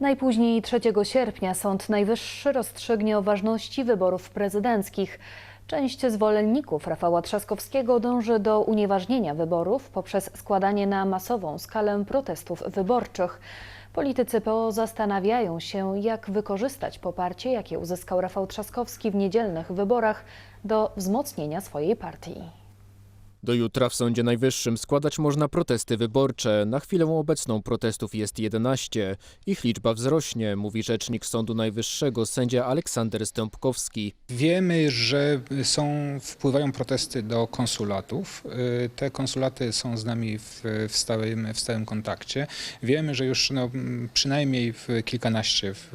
Najpóźniej 3 sierpnia Sąd Najwyższy rozstrzygnie o ważności wyborów prezydenckich. Część zwolenników Rafała Trzaskowskiego dąży do unieważnienia wyborów poprzez składanie na masową skalę protestów wyborczych. Politycy PO zastanawiają się, jak wykorzystać poparcie, jakie uzyskał Rafał Trzaskowski w niedzielnych wyborach do wzmocnienia swojej partii. Do jutra w Sądzie Najwyższym składać można protesty wyborcze. Na chwilę obecną protestów jest 11. Ich liczba wzrośnie, mówi rzecznik Sądu Najwyższego sędzia Aleksander Stępkowski. Wiemy, że są, wpływają protesty do konsulatów. Y, Te konsulaty są z nami w, w, stałym, w stałym kontakcie. Wiemy, że już no, przynajmniej kilkanaście w,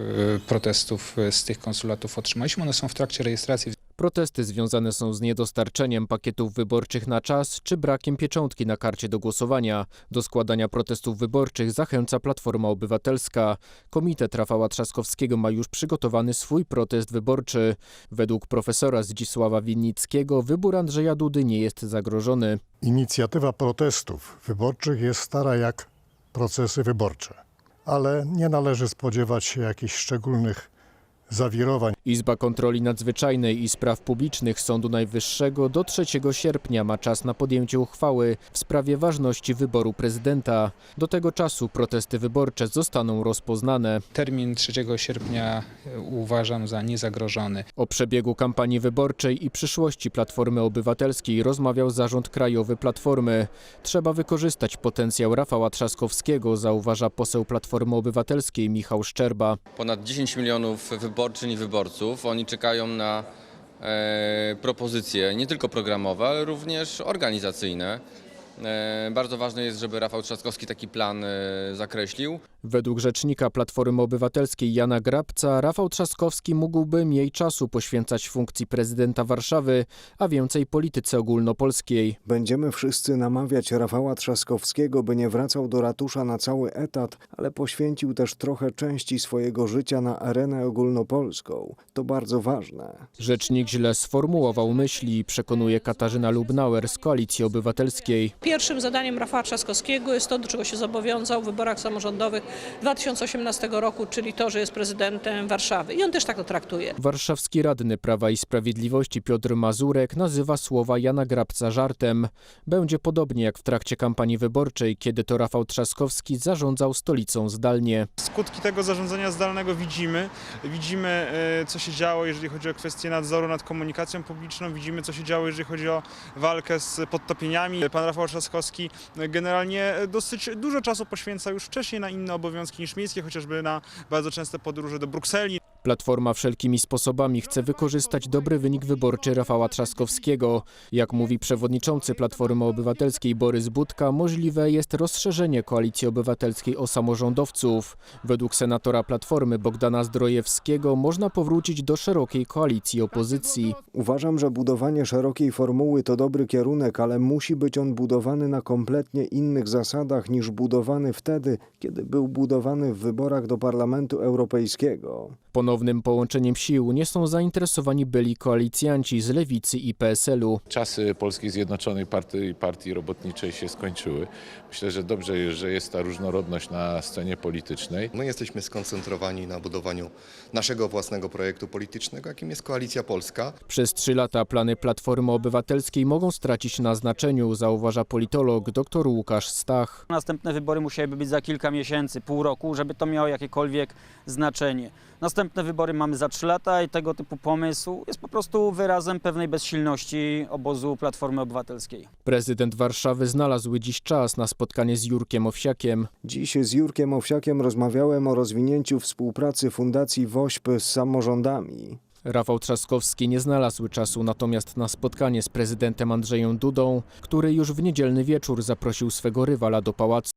protestów z tych konsulatów otrzymaliśmy. One są w trakcie rejestracji. Protesty związane są z niedostarczeniem pakietów wyborczych na czas czy brakiem pieczątki na karcie do głosowania. Do składania protestów wyborczych zachęca Platforma Obywatelska. Komitet Rafała Trzaskowskiego ma już przygotowany swój protest wyborczy. Według profesora Zdzisława Winnickiego wybór Andrzeja Dudy nie jest zagrożony. Inicjatywa protestów wyborczych jest stara jak procesy wyborcze, ale nie należy spodziewać się jakichś szczególnych zawirowań. Izba Kontroli Nadzwyczajnej i Spraw Publicznych Sądu Najwyższego do 3 sierpnia ma czas na podjęcie uchwały w sprawie ważności wyboru prezydenta. Do tego czasu protesty wyborcze zostaną rozpoznane. Termin 3 sierpnia y, uważam za niezagrożony. O przebiegu kampanii wyborczej i przyszłości Platformy Obywatelskiej rozmawiał zarząd krajowy Platformy. Trzeba wykorzystać potencjał Rafała Trzaskowskiego, zauważa poseł Platformy Obywatelskiej Michał Szczerba. ponad 10 milionów wyborczyń i wyborców. Oni czekają na e, propozycje nie tylko programowe, ale również organizacyjne. E, bardzo ważne jest, żeby Rafał Trzaskowski taki plan e, zakreślił. Według rzecznika Platformy Obywatelskiej Jana Grabca, Rafał Trzaskowski mógłby mniej czasu poświęcać funkcji prezydenta Warszawy, a więcej polityce ogólnopolskiej. Będziemy wszyscy namawiać Rafała Trzaskowskiego, by nie wracał do ratusza na cały etat, ale poświęcił też trochę części swojego życia na arenę ogólnopolską. To bardzo ważne. Rzecznik źle sformułował myśli, przekonuje Katarzyna Lubnauer z Koalicji Obywatelskiej. Pierwszym zadaniem Rafała Trzaskowskiego jest to, do czego się zobowiązał w wyborach samorządowych 2018 roku, czyli to, że jest prezydentem Warszawy. I on też tak to traktuje. Warszawski radny Prawa i Sprawiedliwości Piotr Mazurek nazywa słowa Jana Grabca żartem. Będzie podobnie jak w trakcie kampanii wyborczej, kiedy to Rafał Trzaskowski zarządzał stolicą zdalnie. Skutki tego zarządzania zdalnego widzimy. Widzimy, e, co się działo, jeżeli chodzi o kwestie nadzoru nad komunikacją publiczną. Widzimy, co się działo, jeżeli chodzi o walkę z podtopieniami. Pan Rafał Trzaskowski generalnie dosyć dużo czasu poświęca już wcześniej na inne obowiązki niż miejskie, chociażby na bardzo częste podróże do Brukseli. Platforma wszelkimi sposobami chce wykorzystać dobry wynik wyborczy Rafała Trzaskowskiego. Jak mówi przewodniczący Platformy Obywatelskiej Borys Budka, możliwe jest rozszerzenie Koalicji Obywatelskiej o samorządowców. Według senatora Platformy Bogdana Zdrojewskiego można powrócić do szerokiej koalicji opozycji. Uważam, że budowanie szerokiej formuły to dobry kierunek, ale musi być on budowany na kompletnie innych zasadach niż budowany wtedy, kiedy był budowany w wyborach do Parlamentu Europejskiego. Ponownym połączeniem sił nie są zainteresowani byli koalicjanci z Lewicy i PSL-u. Czasy Polskiej Zjednoczonej Partii, Partii Robotniczej się skończyły. Myślę, że dobrze, jest, że jest ta różnorodność na scenie politycznej. My jesteśmy skoncentrowani na budowaniu naszego własnego projektu politycznego, jakim jest Koalicja Polska. Przez trzy lata plany Platformy Obywatelskiej mogą stracić na znaczeniu, zauważa politolog dr Łukasz Stach. Następne wybory musiałyby być za kilka miesięcy, pół roku, żeby to miało jakiekolwiek znaczenie. Następne wybory mamy za trzy lata i tego typu pomysł jest po prostu wyrazem pewnej bezsilności obozu Platformy Obywatelskiej. Prezydent Warszawy znalazł dziś czas na spotkanie z Jurkiem Owsiakiem. Dziś z Jurkiem Owsiakiem rozmawiałem o rozwinięciu współpracy Fundacji WOŚP z samorządami. Rafał Trzaskowski nie znalazł czasu natomiast na spotkanie z prezydentem Andrzejem Dudą, który już w niedzielny wieczór zaprosił swego rywala do pałacu.